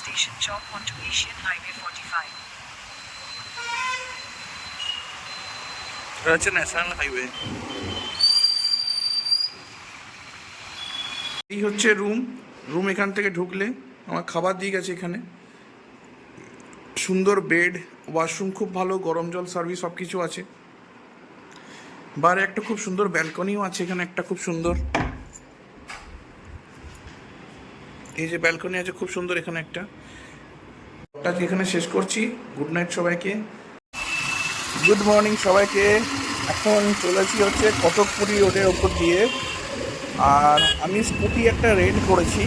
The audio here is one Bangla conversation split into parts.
station chop onto Asian Highway 45. এটা হচ্ছে ন্যাশনাল এই হচ্ছে রুম রুম এখান থেকে ঢুকলে আমার খাবার দিয়ে গেছে এখানে। সুন্দর বেড ওয়াশরুম খুব ভালো, গরম জল সার্ভিস সব কিছু আছে বাইরে একটা খুব সুন্দর ব্যালকনিও আছে, এখানে একটা খুব সুন্দর। এই যে ব্যালকনি আছে, খুব সুন্দর এখানে একটা। আজকে এখানে শেষ করছি। গুড নাইট সবাইকে। গুড মর্নিং সবাইকে। এখন চলেছি হচ্ছে কটকপুরি রোডের ওপর দিয়ে। আর আমি স্কুটি একটা রেন্ট করেছি।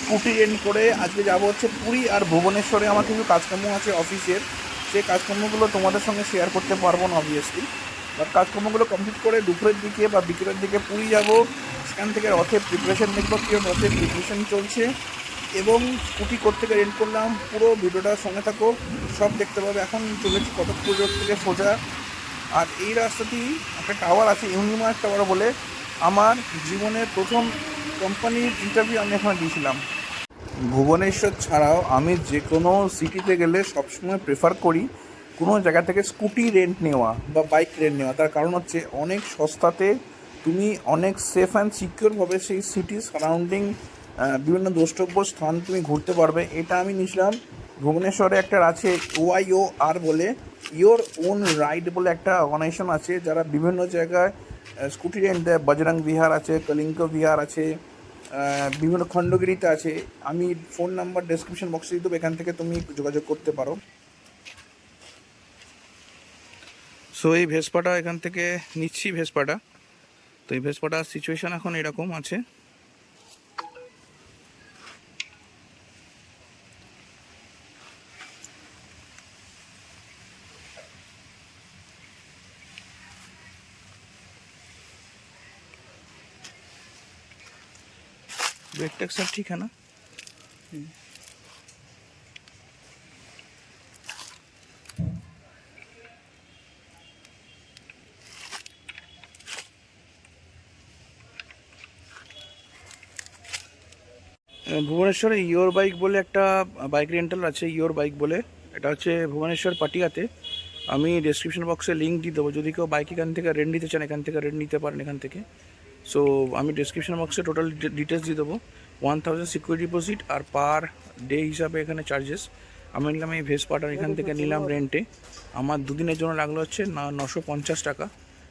স্কুটি রেন্ট করে আজকে যাব হচ্ছে পুরী আর ভুবনেশ্বরে। আমার কিছু কাজকর্ম আছে অফিসের। সেই কাজকর্মগুলো তোমাদের সঙ্গে শেয়ার করতে পারব না অবভিয়াসলি বাট কাজকর্মগুলো কমপ্লিট করে দুপুরের দিকে বা বিকেলের দিকে পুরী যাব। সেখান থেকে রথের প্রিপারেশান দেখব কী রথের প্রিপারেশন চলছে। এবং স্কুটি থেকে রেন্ট করলাম, পুরো ভিডিওটার সঙ্গে থাকো, সব দেখতে পাবে। এখন চলেছি কটকপুর রোড থেকে সোজা। আর এই রাস্তাটি একটা টাওয়ার আছে, ইউনিমার্ক টাওয়ার বলে। আমার জীবনের প্রথম কোম্পানির ইন্টারভিউ আমি এখানে দিয়েছিলাম। ভুবনেশ্বর ছাড়াও আমি যে কোনো সিটিতে গেলে সবসময় প্রেফার করি কোনো জায়গা থেকে স্কুটি রেন্ট নেওয়া বা বাইক রেন্ট নেওয়া। তার কারণ হচ্ছে অনেক সস্তাতে তুমি অনেক সেফ অ্যান্ড সিকিওরভাবে সেই সিটি সারাউন্ডিং বিভিন্ন দ্রষ্টব্য স্থান তুমি ঘুরতে পারবে। এটা আমি নিয়েছিলাম ভুবনেশ্বরে একটা আছে ওআইও আর বলে। ইয়োর ওন রাইড বলে একটা অর্গানাইজেশন আছে যারা বিভিন্ন জায়গায় স্কুটি রেন্ট দেয়। বজরং বিহার আছে, কলিঙ্গ বিহার আছে বিভিন্ন খণ্ডগিরিতে আছে। আমি ফোন নাম্বার ডেসক্রিপশন বক্সে দেবো, এখান থেকে তুমি যোগাযোগ করতে পারো। সো এই ভেসপাটা এখান থেকে নিচ্ছি ভেসপাটা এই ভেসপাটার সিচুয়েশন এখন এরকম আছে। ব্রেক ঠিক ঠিকানা? হুম। ভুবনেশ্বরে ইয়োর বাইক বলে একটা বাইক রেন্টাল আছে ইয়োর বাইক বলে। এটা হচ্ছে ভুবনেশ্বর পাটিয়াতে। আমি ডেসক্রিপশন বক্সে লিঙ্ক দিয়ে দেবো। যদি কেউ বাইক এখান থেকে রেন্ট নিতে চান এখান থেকে রেন্ট নিতে পারেন এখান থেকে। সো আমি ডেসক্রিপশন বক্সে টোটাল ডিটেলস দিয়ে দেবো। ওয়ান থাউজেন্ড সিকিউরিটি ডিপোজিট আর পার ডে হিসাবে এখানে চার্জেস আমি নিলাম এই ভেস পাটার এখান থেকে নিলাম রেন্টে আমার দুদিনের জন্য লাগল হচ্ছে না নশো পঞ্চাশ টাকা।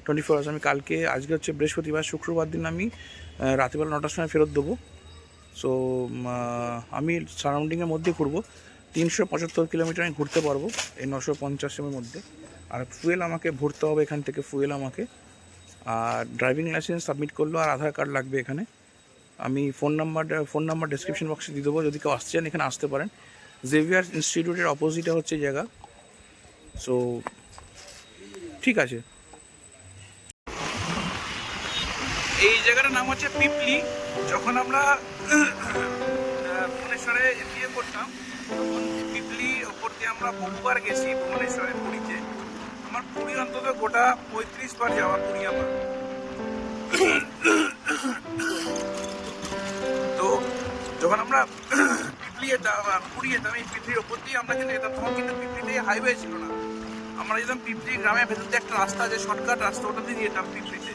টোয়েন্টি ফোর আওয়ার্স আমি কালকে আজকে হচ্ছে বৃহস্পতিবার শুক্রবার দিন আমি রাতেবেলা নটার সময় ফেরত দেবো। সো আমি সারাউন্ডিংয়ের মধ্যে ঘুরবো। তিনশো পঁচাত্তর কিলোমিটার আমি ঘুরতে পারব এই নশো পঞ্চাশের মধ্যে। আর ফুয়েল আমাকে ভরতে হবে এখান থেকে ফুয়েল আমাকে। আর ড্রাইভিং লাইসেন্স সাবমিট করল, আর আধার কার্ড লাগবে এখানে। আমি ফোন নাম্বারটা ফোন নাম্বার ডেসক্রিপশন বক্সে দিয়ে দেবো, যদি কেউ আসতে চান এখানে আসতে পারেন। জেভিয়ার ইনস্টিটিউটের অপোজিটে হচ্ছে জায়গা। সো ঠিক আছে। এই জায়গাটার নাম হচ্ছে পিপলি যখন আমরা ভুবনেশ্বরে বিয়ে করতাম, তখন পিপলি ওপর দিয়ে আমরা বহুবার গেছি ভুবনেশ্বরে পুরীতে। আমার পুরী অন্তত গোটা পঁয়ত্রিশ বার যাওয়া পুরী আমার। তো যখন আমরা পিপলি যেতাম পুরী যেতাম, এই পিপলির ওপর দিয়ে আমরা কিন্তু যেতাম, তখন কিন্তু পিপলিতে হাইওয়ে ছিল না। আমরা যেতাম পিপলি গ্রামের ভেতর দিয়ে একটা রাস্তা আছে শর্টকাট রাস্তা ওটা দিয়ে যেতাম পিপলিতে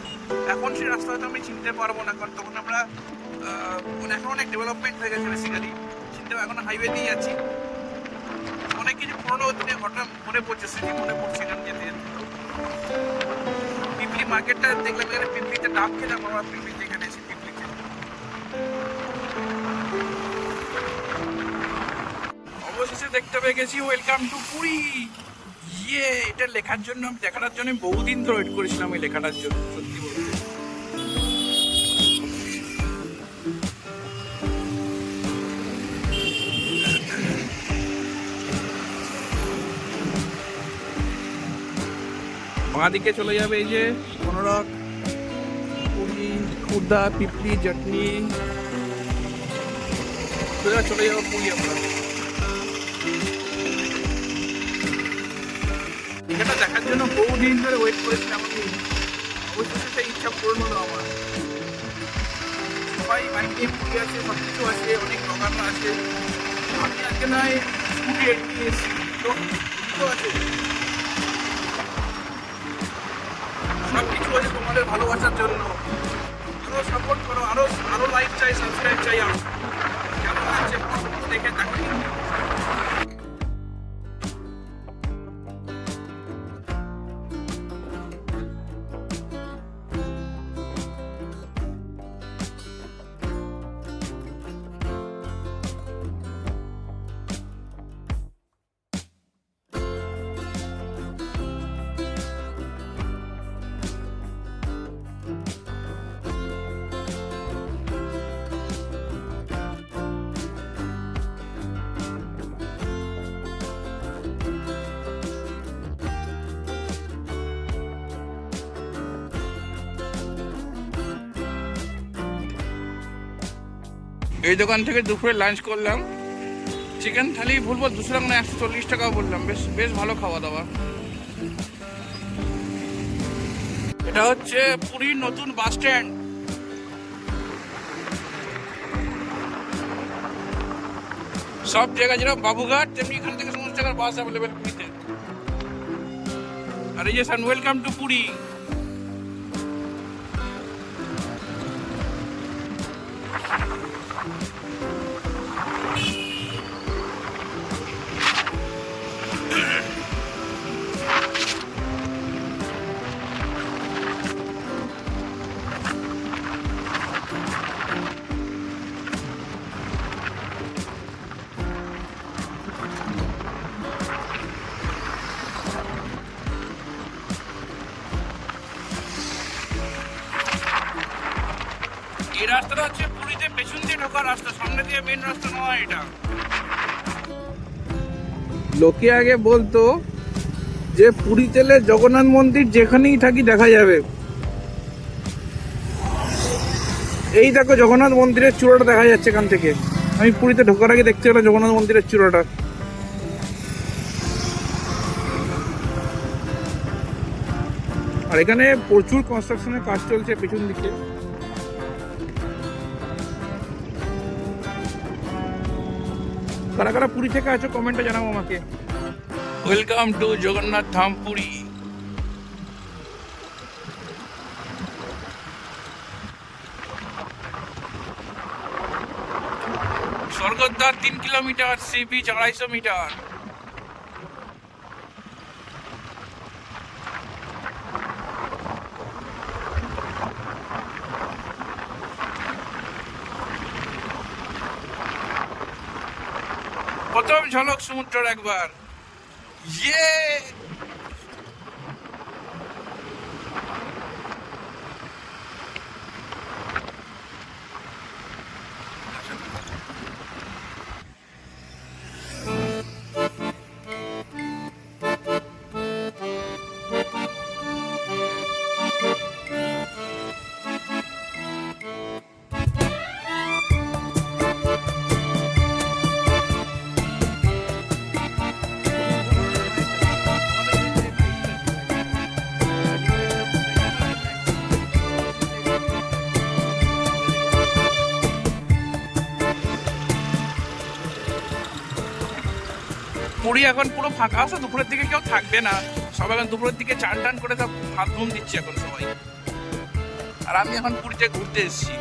এখন সেই রাস্তা হয়তো আমি চিনতে পারব না, কারণ তখন আমরা মানে এখন অনেক ডেভেলপমেন্ট হয়ে গেছে বেসিক্যালি চিনতে এখন হাইওয়ে দিয়ে যাচ্ছি অনেক কিছু পুরোনো দিনের ঘটনা মনে পড়ছে, স্মৃতি মনে পড়ছে এখানে পিপলি মার্কেটটা দেখলাম এখানে পিপলিতে ডাব খেলাম আমরা পিপলিতে এখানে এসে পিপলিতে অবশেষে দেখতে পেয়ে গেছি ওয়েলকাম টু পুরী! ইয়ে এটা লেখার জন্য আমি দেখাটার জন্য বহুদিন ধরে ওয়েট করেছিলাম এই লেখাটার জন্য, সত্যি। বাঁ দিকে চলে যাবে এই যে কোনরক পুরি খুর্দা পিপলি চাটনি চলে যাব পুরী আমরা। এখানটা দেখার জন্য বহুদিন ধরে ওয়েট করেছিলাম আমি অবশেষে সেই ইচ্ছা পূর্ণ হলো আমার। সবাই বাইক নিয়ে পুরী আছে সব কিছু আছে অনেক দোকানও আছে। আমি আজকে নয় স্কুটি এড়িয়ে এসেছি। তো আছে। তোমাদের ভালোবাসার জন্য। আরও সাপোর্ট করো, আরও আরও লাইক চাই সাবস্ক্রাইব চাই, আরও কেমন লাগছে দেখে দেখো এই দোকান থেকে দুপুরে লাঞ্চ করলাম। চিকেন থালি ভুলবো, দুশো টাকা না একশো চল্লিশ টাকা বললাম। বেশ বেশ ভালো খাওয়া দাওয়া। এটা হচ্ছে পুরীর নতুন বাস স্ট্যান্ড সব জায়গা যেরকম বাবুঘাট, তেমনি এখান থেকে সমস্ত জায়গার বাস অ্যাভেলেবেল পুরীতে। আর এই যে সান ওয়েলকাম টু পুরী এই দিয়ে মেন রাস্তা নয় এটা। লোকে আগে বলতো যে পুরী তেলে জগন্নাথ মন্দির যেখানেই থাকি দেখা যাবে। এই দেখো জগন্নাথ মন্দিরের চূড়াটা দেখা যাচ্ছে এখান থেকে। আমি পুরীতে ঢোকার আগে দেখতে পেলাম জগন্নাথ মন্দিরের চূড়াটা। আর এখানে প্রচুর কনস্ট্রাকশনের কাজ চলছে পেছন দিকে। কারা কারা পুরী থেকে আছো কমেন্টে জানাব আমাকে। Welcome to Jagannath Dham Puri. স্বর্গদ্বার তিন কিলোমিটার, সি বিচ আড়াইশো মিটার। প্রথম ঝলক সমুদ্রের একবার। ইয়ে! পুরী এখন পুরো ফাঁকা আছে, দুপুরের দিকে কেউ থাকবে না। সবাই এখন দুপুরের দিকে চান টান করে সব হাত ধুম দিচ্ছে এখন সবাই। আর আমি এখন পুরীতে ঘুরতে এসেছি।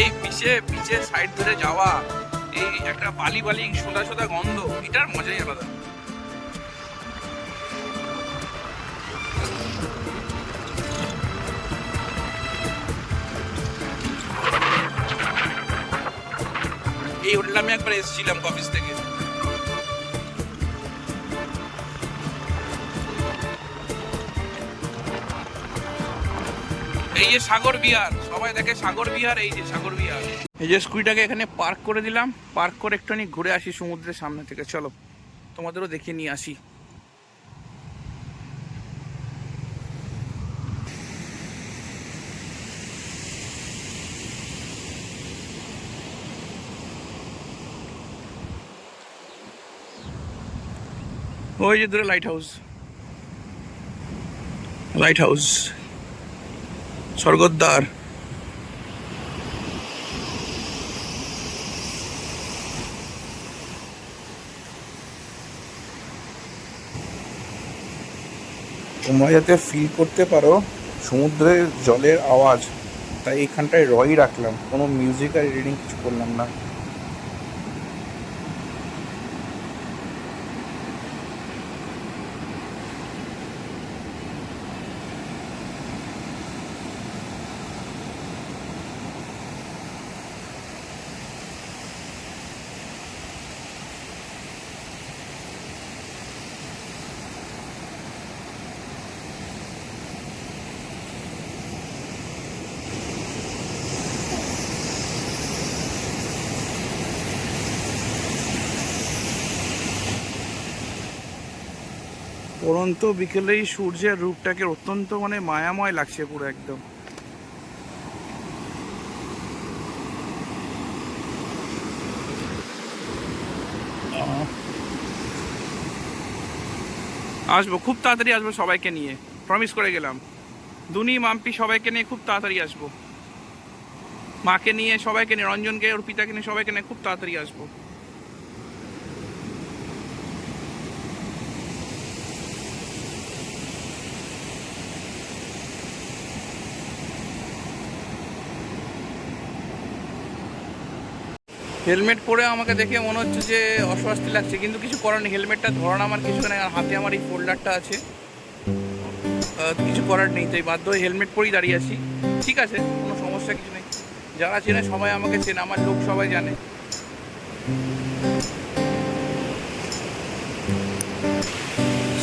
এই পিছে পিছে সাইড ধরে যাওয়া, এই একটা বালি বালি সোদা সোদা গন্ধ, এটার মজাই আলাদা। এই হোটেলে আমি একবার এসেছিলাম অফিস থেকে। এই যে সাগর বিহার, সবাই দেখে সাগর বিহার, এই যে সাগর বিহার। এই যে স্কুইটাকে এখানে পার্ক করে দিলাম পার্ক করে একটুখানি ঘুরে আসি সমুদ্রের সামনে থেকে। চলো, তোমাদেরও দেখে নিয়ে আসি। ওই যে দূরে lighthouse lighthouse Swargadwar. তোমরা যাতে ফিল করতে পারো সমুদ্রের জলের আওয়াজ, তাই এখানটায় রই রাখলাম। কোনো মিউজিক আর রিডিং কিছু করলাম না। পরন্ত বিকেলেই সূর্যের রূপটাকে অত্যন্ত মানে মায়াময় লাগছে পুরো একদম। আসব, খুব তাড়াতাড়ি আসব সবাইকে নিয়ে। প্রমিস করে গেলাম। দুনি, মাম্পি সবাইকে নিয়ে খুব তাড়াতাড়ি আসব। মাকে নিয়ে সবাইকে নিয়ে, রঞ্জনকে ওর পিতাকে নিয়ে সবাইকে নিয়ে খুব তাড়াতাড়ি আসব। হেলমেট পরে আমাকে দেখে মনে হচ্ছে যে অস্বস্তি লাগছে, কিন্তু কিছু করার নেই। হেলমেটটা ধরানো আমার কিছু নেই আর হাতে আমার এই ফোল্ডারটা আছে। কিছু করার নেই, তাই বাধ্য হয়ে হেলমেট পরেই দাঁড়িয়ে আছি। ঠিক আছে, কোনো সমস্যা কিছু নেই। যারা চেনে সবাই আমাকে চেনে, আমার লোক সবাই জানে।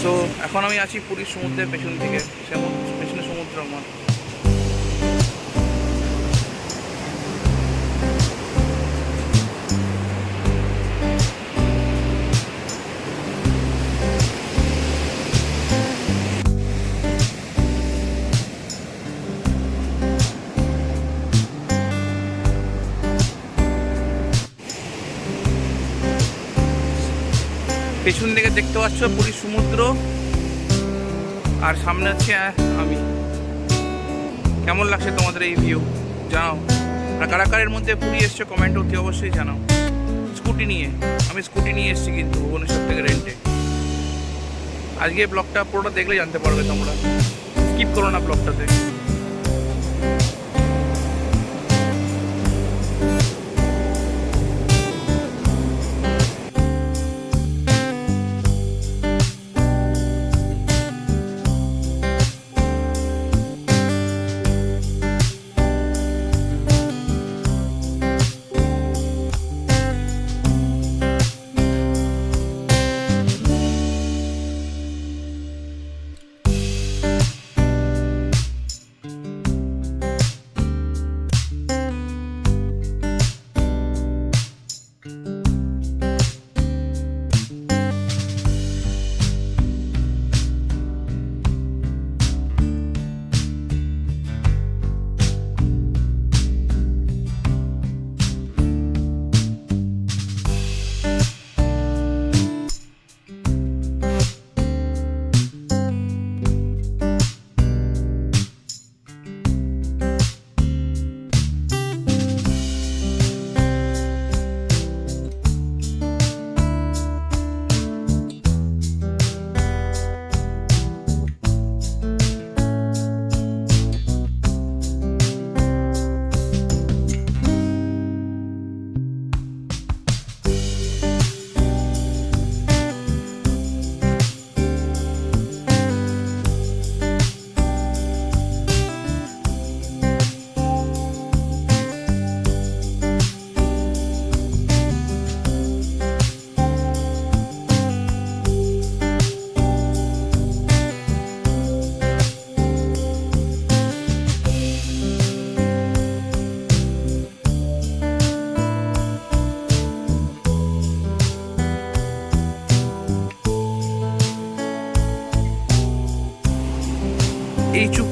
সো এখন আমি আছি পুরীর সমুদ্রের পেছন থেকে পেছনে সমুদ্র আমার। পেছন দিকে দেখতে পাচ্ছ পুরীর সমুদ্র। আর সামনে আহ, আমি। কেমন লাগছে তোমাদের এই ভিউ জানাও। আর কারাকারের মধ্যে পুরী এসছে কমেন্ট অতি অবশ্যই জানাও। স্কুটি নিয়ে। আমি স্কুটি নিয়ে এসেছি কিন্তু ভুবনেশ্বর থেকে রেন্টে আজকে ব্লগটা পুরোটা দেখলে জানতে পারবে তোমরা। স্কিপ করো না ব্লগটাতে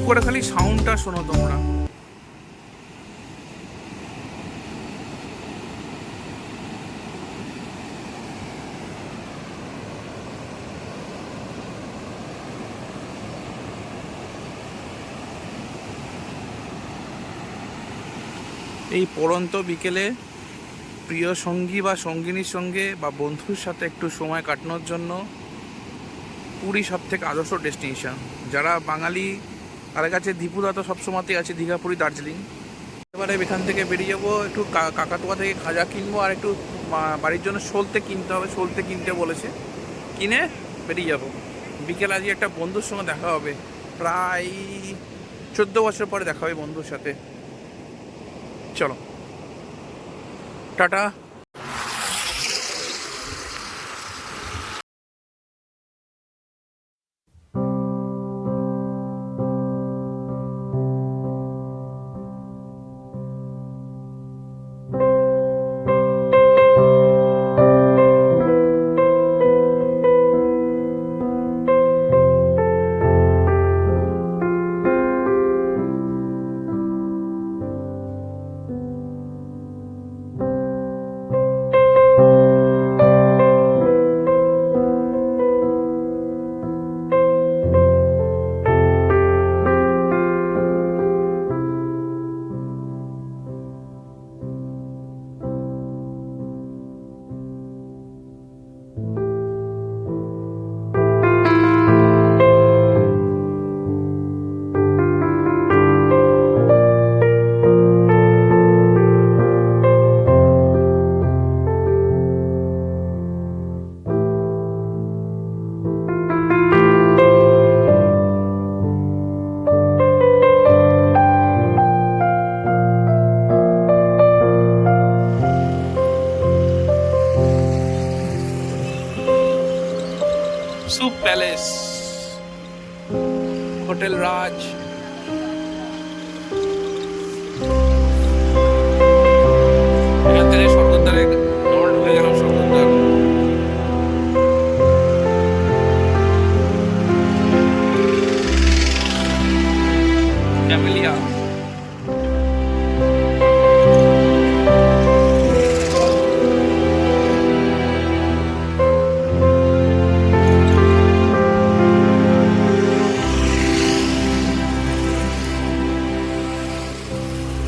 করে খালি সাউন্ডটা শোনো তোমরা। এই পরন্ত বিকেলে প্রিয় সঙ্গী বা সঙ্গিনীর সঙ্গে বা বন্ধুর সাথে একটু সময় কাটানোর জন্য পুরী সব থেকে আদর্শ ডেস্টিনেশন। যারা বাঙালি তাদের কাছে দীপুদা তো সবসময়তেই আছে দীঘা পুরী দার্জিলিং। এবারে এখান থেকে বেরিয়ে যাব, একটু কাকাতুয়া থেকে খাজা কিনবো আর একটু বাড়ির জন্য সলতে কিনতে হবে সলতে কিনতে বলেছে। কিনে বেরিয়ে যাব। বিকেল আজকে একটা বন্ধুর সঙ্গে দেখা হবে। প্রায় চোদ্দ বছর পরে দেখা হবে বন্ধুর সাথে। চলো। টাটা। सुप पैलेस होटल राज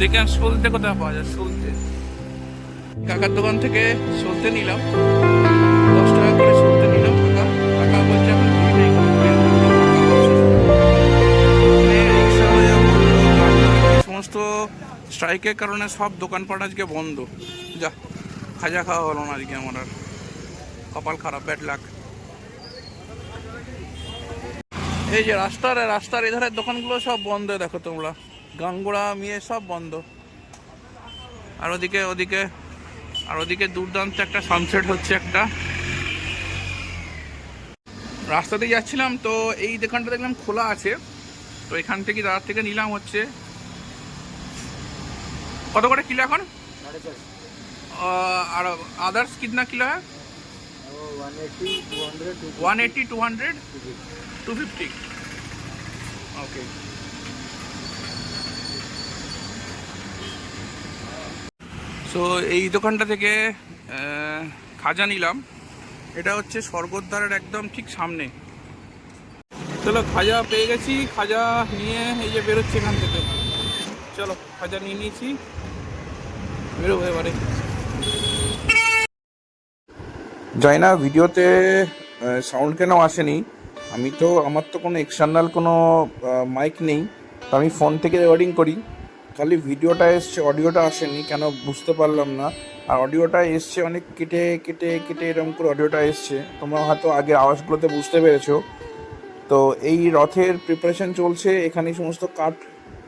দেখে আর সলতে কোথায় পাওয়া যায়? সলতে। কাকার দোকান থেকে সলতে নিলাম। দশ টাকা করে সলতে নিলাম। মানে সমস্ত স্ট্রাইকের কারণে সব দোকানপাট আজকে বন্ধ। যা, খাজা খাওয়া হলো না আজকে আমার আর। কপাল খারাপ ব্যাড লাগ এই যে রাস্তার রাস্তার এধারের দোকানগুলো সব বন্ধ, দেখো তোমরা। গাঙ্গুড়া মিয়ে সব বন্ধ। আর ওদিকে ওদিকে আর ওদিকে দুর্দান্ত একটা সানসেট হচ্ছে একটা। রাস্তাতে যাচ্ছিলাম তো এই দোকানটা দেখলাম খোলা আছে তো এখান থেকে দাদার থেকে নিলাম হচ্ছে কত করে কিলো এখন? আর আদার্স কিতনা কিলো হ্যাঁ? One eighty two hundred two fifty okay so এই দোকানটা থেকে খাজা নিলাম। এটা হচ্ছে স্বর্গদ্বারের একদম ঠিক সামনে। চলো, খাজা পেয়ে গেছি। খাজা নিয়ে এই যে বেরোচ্ছি এখান থেকে। চলো, খাজা নিয়ে নিয়েছি। বেরোবো এবারে। যাই না, ভিডিওতে সাউন্ড কেন আসেনি। আমি তো, আমার তো কোনো এক্সটার্নাল কোনো মাইক নেই। তো আমি ফোন থেকে রেকর্ডিং করি। খালি ভিডিওটা এসছে, অডিওটা আসেনি, কেন বুঝতে পারলাম না। আর অডিওটা এসছে অনেক কেটে কেটে কেটে এরকম করে অডিওটা এসছে। তোমরা হয়তো আগে আওয়াজগুলোতে বুঝতে পেরেছ। তো এই রথের প্রিপারেশন চলছে এখানে সমস্ত কাঠ,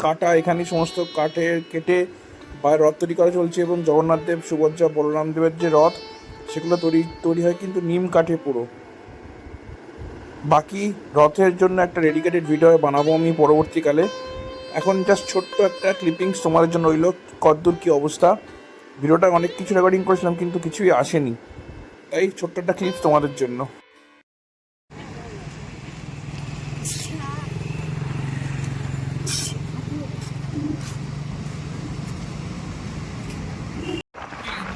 কাটা এখানে সমস্ত কাঠের কেটে বা রথ তৈরি করা চলছে এবং জগন্নাথ দেব, সুভদ্রা, বলরাম দেবের যে রথ, সেগুলো তৈরি তৈরি হয় কিন্তু নিম কাঠে পুরো। বাকি রথের জন্য একটা ডেডিকেটেড ভিডিও বানাবো আমি পরবর্তীকালে। এখন জাস্ট ছোট্ট একটা ক্লিপিংস তোমাদের জন্য রইল। কদ্দূর কী অবস্থা? ভিডিওটা অনেক কিছু রেকর্ডিং করেছিলাম, কিন্তু কিছুই আসেনি। তাই ছোট্ট একটা ক্লিপ তোমাদের জন্য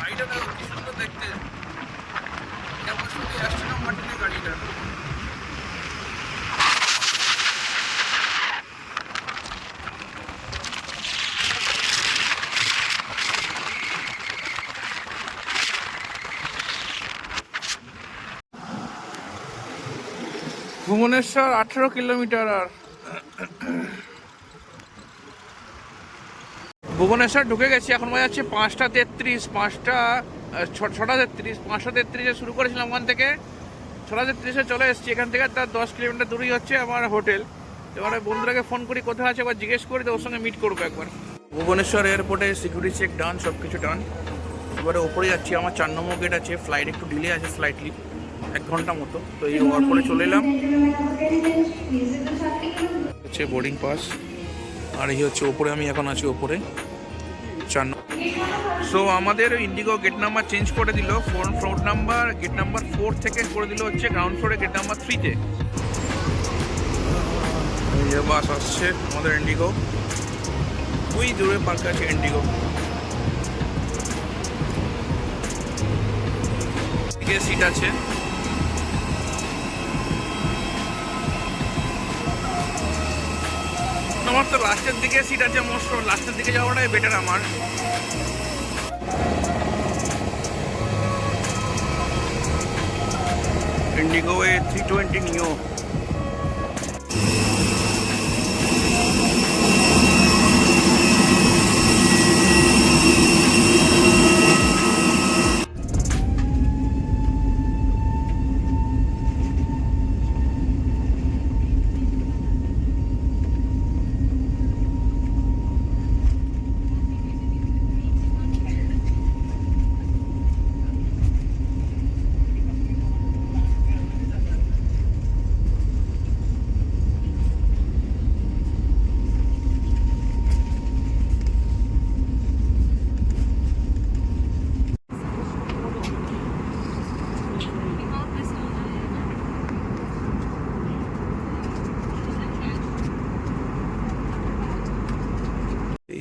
গাড়িটা দেখো কি সুন্দর দেখতে এটা বছর আসছে না মার্টিনের গাড়িটা ভুবনেশ্বর, আঠেরো কিলোমিটার আর। ভুবনেশ্বর ঢুকে গেছি, এখন মনে হচ্ছে পাঁচটা তেত্রিশ, পাঁচটা ছটা তেত্রিশ পাঁচটা তেত্রিশে শুরু করেছিলাম ওখান থেকে। ছটা তেত্রিশে চলে এসেছি, এখান থেকে তার দশ কিলোমিটার দূরেই হচ্ছে আমার হোটেল। এবারে বন্ধুরাকে ফোন করি, কোথায় আছে একবার জিজ্ঞেস করি তো ওর সঙ্গে মিট করব একবার। ভুবনেশ্বর এয়ারপোর্টে সিকিউরিটি চেক ডান সব কিছু ডান এবারে ওপরে যাচ্ছি, আমার চার নম্বর গেট আছে ফ্লাইট একটু ডিলে আছে স্লাইটলি এক ঘণ্টা মতো। তো এই হওয়ার পরে চলে এলাম। হচ্ছে বোর্ডিং পাস আর এই হচ্ছে ওপরে, আমি এখন আছি ওপরে। চার সো আমাদের ইন্ডিগো গেট নাম্বার চেঞ্জ করে দিল। Four floor number gate number four থেকে করে দিল হচ্ছে গ্রাউন্ড ফ্লোরে গেট নাম্বার থ্রিতে বাস আসছে আমাদের ইন্ডিগো ওই দূরে পার্ক আছে ইন্ডিগো সিট আছে। আমার তো লাস্টের দিকে সিট আছে মোস্ট লাস্টের দিকে যাওয়াটাই বেটার আমার। IndiGo A three twenty neo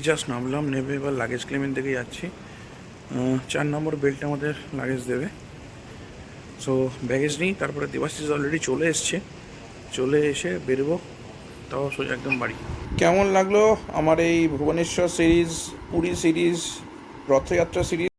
just নামলাম, নেবে এবার লাগেজ ক্লেমের দিকে যাচ্ছি। চার নম্বর বেল্ট আমাদের লাগেজ দেবে। সো ব্যাগেজ নেই, তারপরে দেবাশিস অলরেডি চলে এসছে। চলে এসে বেরবো, তাও সোজা একদম বাড়ি। কেমন লাগল আমার এই Bhubaneswar series Puri series Rath Yatra series